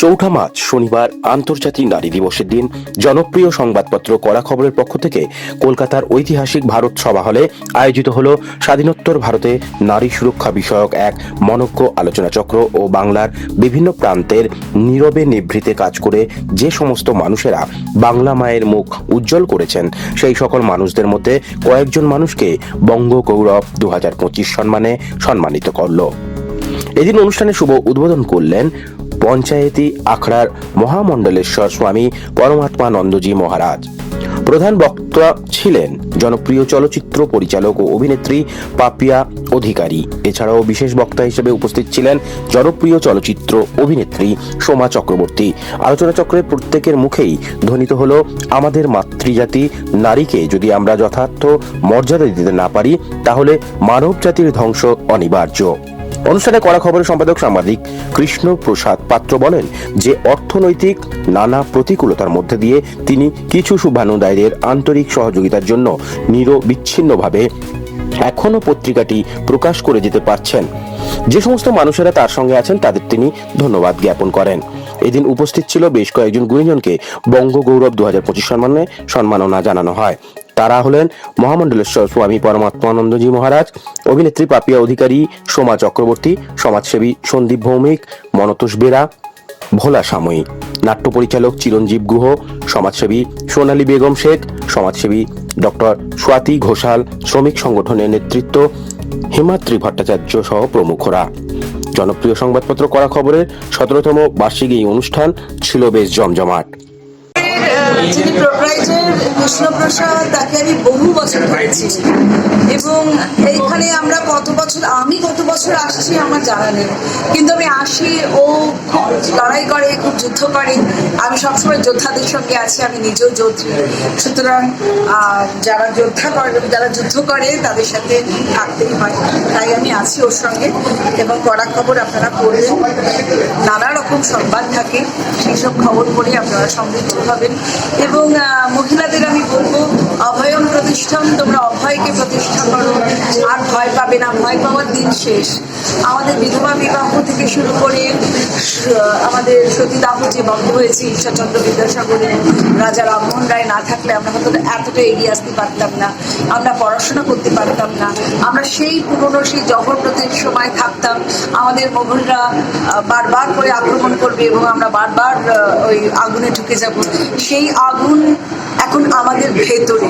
চৌঠা মার্চ, শনিবার, আন্তর্জাতিক নারী দিবসের দিন, জনপ্রিয় সংবাদপত্র কড়া খবরের পক্ষ থেকে কলকাতার ঐতিহাসিক ভারত সভা হলে আয়োজিত হল স্বাধীনোত্তর ভারতে নারী সুরক্ষা বিষয়ক এক মনজ্ঞ আলোচনা চক্র ও বাংলার বিভিন্ন প্রান্তের নীরবে নিভৃতে কাজ করে যে সমস্ত মানুষেরা বাংলা মায়ের মুখ উজ্জ্বল করেছেন, সেই সকল মানুষদের মধ্যে কয়েকজন মানুষকে বঙ্গ গৌরব দু হাজার পঁচিশ সম্মানে সম্মানিত করল। এদিন অনুষ্ঠানে শুভ উদ্বোধন করলেন পঞ্চায়েতি আখড়ার মহামণ্ডলেশ্বর স্বামী পরমাত্মা নন্দজি মহারাজ। প্রধান বক্তা ছিলেন জনপ্রিয় চলচ্চিত্র পরিচালক ও অভিনেত্রী পাপিয়া অধিকারী। এছাড়াও বিশেষ বক্তা হিসেবে উপস্থিত ছিলেন জনপ্রিয় চলচ্চিত্র অভিনেত্রী সোমা চক্রবর্তী। আলোচনা চক্রের প্রত্যেকের মুখেই ধ্বনিত হলো, আমাদের মাতৃজাতি নারীকে যদি আমরা যথার্থ মর্যাদা দিতে না পারি, তাহলে মানব জাতির ধ্বংস অনিবার্য। অনুষ্ঠানে কড়া খবরের সম্পাদক সাংবাদিক কৃষ্ণ প্রসাদ পাত্র বলেন যে অর্থনৈতিক নানা প্রতিকূলতার মধ্যে দিয়ে তিনি কিছু শুভানুদায়ীদের আন্তরিক সহযোগিতার জন্য নিরবিচ্ছিন্নভাবে এখনও পত্রিকাটি প্রকাশ করে যেতে পারছেন। যে সমস্ত মানুষেরা তার সঙ্গে আছেন, তাদের তিনি ধন্যবাদ জ্ঞাপন করেন। এদিন উপস্থিত ছিল বেশ কয়েকজন গুণীজনকে বঙ্গ গৌরব দু হাজার পঁচিশ সম্মানে সম্মাননা জানানো হয়। তারা হলেন মহামণ্ডলেশ্বর স্বামী পরমাত্মানন্দজি মহারাজ, অভিনেত্রী পাপিয়া অধিকারী সোমা চক্রবর্তী, সমাজসেবী সন্দীপ ভৌমিক, মনতোষ বেরা, ভোলা সাময়িক। নাট্য পরিচালক চিরঞ্জীব গুহ, সমাজসেবী সোনালী বেগম শেখ, সমাজসেবী ডক্টর স্বাতি ঘোষাল, শ্রমিক সংগঠনের নেতৃত্ব হিমাদ্রি ভট্টাচার্য সহ প্রমুখরা। জনপ্রিয় সংবাদপত্র করা খবরের সতেরোতম বার্ষিক এই অনুষ্ঠান ছিল বেশ জমজমাট। কৃষ্ণপ্রসাদ, তাকে আমি বহু বছর ধরে চিনি এবং এইখানে আমরা কত বছর, আমি কত বছর আসছি আমার জানা নেই। কিন্তু আমি আসি, ও লড়াই করে, খুব যুদ্ধ করে। আমি সবসময় যোদ্ধাদের সঙ্গে আছি, আমি নিজেও যোদ্ধী। সুতরাং যারা যোদ্ধা করে, যারা যুদ্ধ করে, তাদের সাথে থাকতেই হয়। তাই আমি আছি ওর সঙ্গে। এবং কড়া খবর আপনারা পড়বেন। নানা রকম সংবাদ থাকে। সেই সব খবর পড়ে আপনারা সমৃদ্ধ হবেন। এবং মহিলাদের আমি বলব, অভয়ম প্রতিষ্ঠান, তোমরা অভয়কে প্রতিষ্ঠা করো। আর ভয় পাবে না, ভয় পাওয়ার দিন শেষ। আমাদের বিধবা বিবাহ থেকে শুরু করে আমাদের সতীদাহ যে বন্ধ হয়েছে, ঈশ্বরচন্দ্র বিদ্যাসাগর, রাজা রামমোহন রায় না থাকলে আমরা হয়তো এতটা এগিয়ে আসতে পারতাম না, আমরা পড়াশোনা করতে পারতাম না। আমরা সেই পুরনো, সেই জগন্নাথের সময় থাকতাম। আমাদের মোগলরা বারবার করে আক্রমণ করবে এবং আমরা বারবার ওই আগুনে ঢুকে যাব। সেই আগুন এখন আমাদের ভেতরে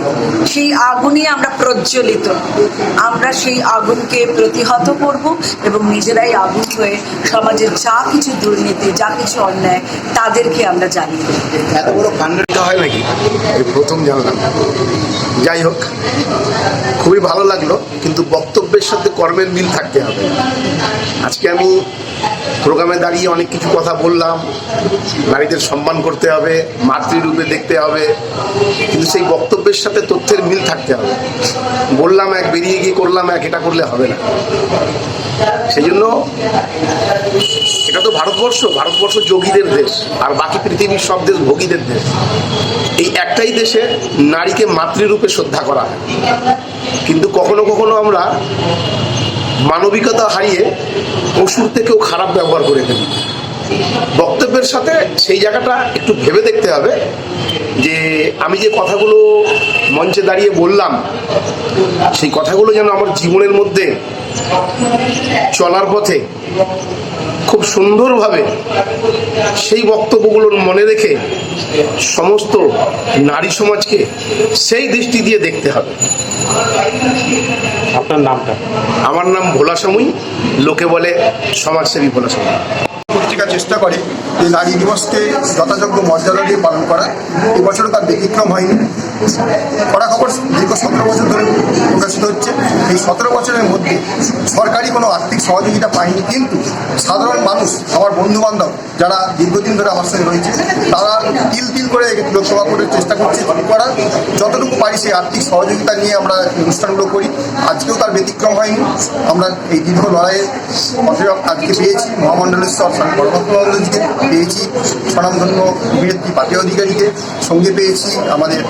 সেই আগুনে আমরা প্রজ্বলিত। আমরা সেই আগুনকে প্রতিহত করব এবং নিজেরাই আগুন হয়ে সমাজের যা কিছু দুর্নীতি যা কিছু অন্যায় তাদেরকে আমরা জানিয়ে এত বড় কাণ্ডটা হয় নাকি? প্রথম জানলাম। যাই হোক খুবই ভালো লাগল কিন্তু বক্তব্যের সাথে কর্মের মিল থাকতে হবে। আজকে আমি প্রোগ্রামে দাঁড়িয়ে অনেক কিছু কথা বললাম। নারীদের সম্মান করতে হবে, মাতৃরূপে দেখতে হবে, কিন্তু সেই বক্তব্যের সাথে তথ্যের মিল থাকতে হবে। বললাম এক, বেরিয়ে গিয়ে করলাম এক, এটা করলে হবে না। সেই জন্য এটা তো ভারতবর্ষ ভারতবর্ষ যোগীদের দেশ, আর বাকি পৃথিবীর সব দেশ ভোগীদের দেশ। এই একটাই দেশে নারীকে মাতৃরূপে শ্রদ্ধা করা। হয় কিন্তু কখনো কখনো আমরা মানবিকতা হারিয়ে পশুর থেকেও খারাপ ব্যবহার করে ফেলি। বক্তব্যের সাথে সেই জায়গাটা একটু ভেবে দেখতে হবে যে আমি যে কথাগুলো মঞ্চে দাঁড়িয়ে বললাম, সেই কথাগুলো যেন আমার জীবনের মধ্যে চলার পথে খুব সুন্দরভাবে সেই বক্তব্যগুলোর মনে রেখে সমস্ত নারী সমাজকে সেই দৃষ্টি দিয়ে দেখতে হবে। আপনার নামটা? আমার নাম ভোলা সামুই। লোকে বলে সমাজসেবী ভোলা সামুই। পত্রিকা চেষ্টা করে যে নারী দিবসকে যথাযোগ্য মর্যাদা দিয়ে পালন করা। এবছরও তার ব্যতিক্রম হয়নি। কড়া খবর দীর্ঘ সতেরো বছর এই সতেরো বছরের মধ্যে সরকারি কোনো আর্থিক সহযোগিতা পায়নি, কিন্তু সাধারণ মানুষ, আমার বন্ধু বান্ধব যারা দীর্ঘদিন ধরে আমার সঙ্গে রয়েছে, তারা তিল তিল করে লোকসভা করে চেষ্টা করছে করার, যতটুকু পারি সেই আর্থিক সহযোগিতা নিয়ে আমরা অনুষ্ঠানগুলো করি। আজকেও তার ব্যতিক্রম হয়নি। আমরা এই দীর্ঘ লড়াইয়ে পথে আজকে পেয়েছি, মহামণ্ডলেশ্বর পরমাত্মানন্দজিকে পেয়েছি, স্বনামধন্য অভিনেত্রী পাপিয়া অধিকারীকে সঙ্গে পেয়েছি, আমাদের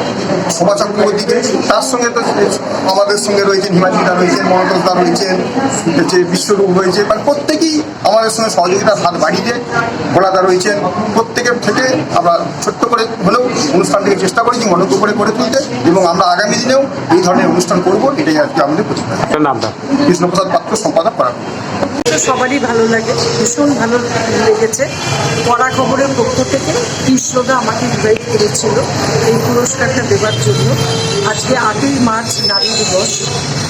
শোভা চক্রবর্তীকে, তার সঙ্গে তো আমাদের সঙ্গে রয়েছে রয়েছেন হিমাদ্রিদা রয়েছেন দা রয়েছেন হচ্ছে বিশ্বরূপ রয়েছে মানে প্রত্যেকেই আমাদের সঙ্গে সহযোগিতার হাত বাড়িয়ে ভোলাদা রয়েছেন প্রত্যেকের থেকে আমরা ছোট্ট করে হলেও অনুষ্ঠানটিকে চেষ্টা করেছি মনোজ্ঞ করে করে তুলতে এবং আমরা আগামী দিনেও এই ধরনের অনুষ্ঠান করব এটাই আজকে আমাদের প্রতিজ্ঞা। নামটা? কৃষ্ণপ্রসাদ পাত্র সম্পাদক। তো সবারই ভালো লাগে, ভীষণ ভালো লেগেছে। পড়া খবরের পক্ষ থেকে কৃষ্ণদা আমাকে ইনভাইট করেছিল এই পুরস্কারটা দেওয়ার জন্য। আজকে আটই মার্চ নারী দিবস।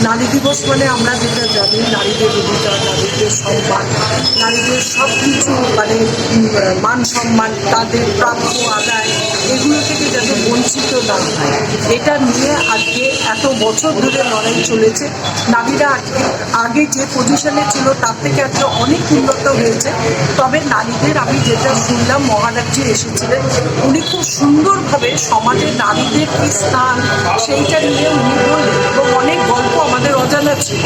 নারী দিবস মানে আমরা যেটা জানি, নারীদের অধিকার, নারীদের সম্মান, নারীদের সব কিছু মানে মান সম্মান, তাদের প্রাপ্য আদায়, এগুলো থেকে যাতে বঞ্চিত না হয়। এটা নিয়ে আজকে এত বছর ধরে লড়াই চলেছে। নারীরা আজকে আগে যে পজিশনে ছিল তার আজকে অনেক উন্নত হয়েছে। তবে নারীদের আমি যেটা শুনলাম, মহারাজজি এসেছিলেন, উনি খুব সুন্দরভাবে সমাজে নারীদের কি স্থান সেইটা নিয়ে উনি বললেন এবং অনেক গল্প আমাদের অজানা ছিল।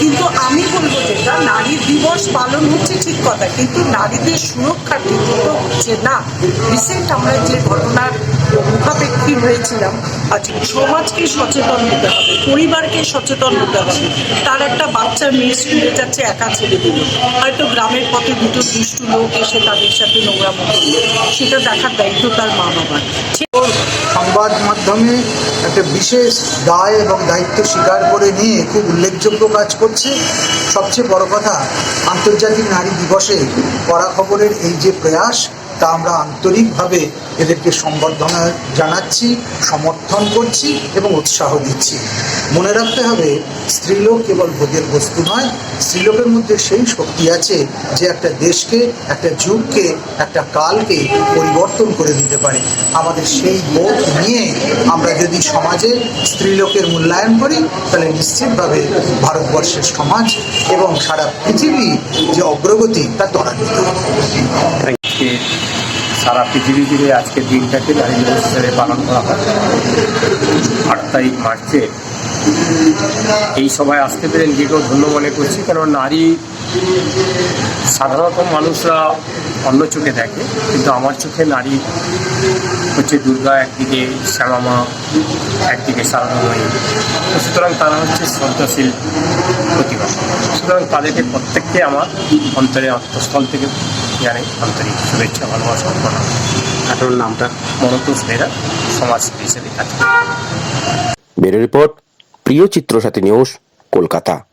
কিন্তু আমি বলব যেটা নারী দিবস পালন হচ্ছে ঠিক কথা, কিন্তু নারীদের সুরক্ষা ঠিক হচ্ছে না। রিসেন্ট আমরা যে ঘটনার মুখাপেক্ষী হয়েছিলাম। আজকে সমাজকে সচেতন হতে হবে, পরিবারকে সচেতন হতে হবে। তার একটা বাচ্চা মেয়ে স্কুলে যাচ্ছে, একা ছেড়ে দিল। হয়তো গ্রামের পথে দুটো দুষ্টু লোক এসে তাদের সাথে নোংরামো করল। সেটা দেখার দায়িত্ব তার মা বাবার। সংবাদ মাধ্যমে একটা বিশেষ দায় এবং দায়িত্ব স্বীকার করে নিয়ে খুব উল্লেখযোগ্য কাজ করছে। সবচেয়ে বড় কথা, আন্তর্জাতিক নারী দিবসে কড়া খবরের এই যে প্রয়াস তা আমরা আন্তরিকভাবে এদেরকে সম্বর্ধনা জানাচ্ছি, সমর্থন করছি এবং উৎসাহ দিচ্ছি। মনে রাখতে হবে, স্ত্রীলোক কেবল ভোগের বস্তু নয়, স্ত্রীলোকের মধ্যে সেই শক্তি আছে যে একটা দেশকে, একটা যুগকে, একটা কালকে পরিবর্তন করে দিতে পারে। আমাদের সেই বোধ নিয়ে আমরা যদি সমাজে স্ত্রীলোকের মূল্যায়ন করি, তাহলে নিশ্চিতভাবে ভারতবর্ষের সমাজ এবং সারা পৃথিবী যে অগ্রগতি, তা ত্বরান্বিত। আজকে সারা পৃথিবী জুড়ে আজকের দিনটাকে নারী দিবস পালন করা হয়। আট তারিখ মার্চে এই সভায় আসতে পেরে নিজেকেও ধন্য মনে করছি কারণ নারী সাধারণত মানুষরা অন্য চোখে দেখে কিন্তু আমার চোখে নারী হচ্ছে দুর্গা একদিকে শ্যামামা একদিকে সারদাময়ী তো সুতরাং তারা হচ্ছে শ্রদ্ধাশীল প্রতিভা। সুতরাং তাদেরকে প্রত্যেককে আমার অন্তরে আত্মস্থল থেকে জানে আন্তরিক শুভেচ্ছা ভালোবাসা প্রণাম আপনার নামটা? মনতোষ বেরা সমাজসেবী হিসেবে কাজ করে। ব্যুরো রিপোর্ট প্রিয় চিত্র সাথী নিউজ কলকাতা।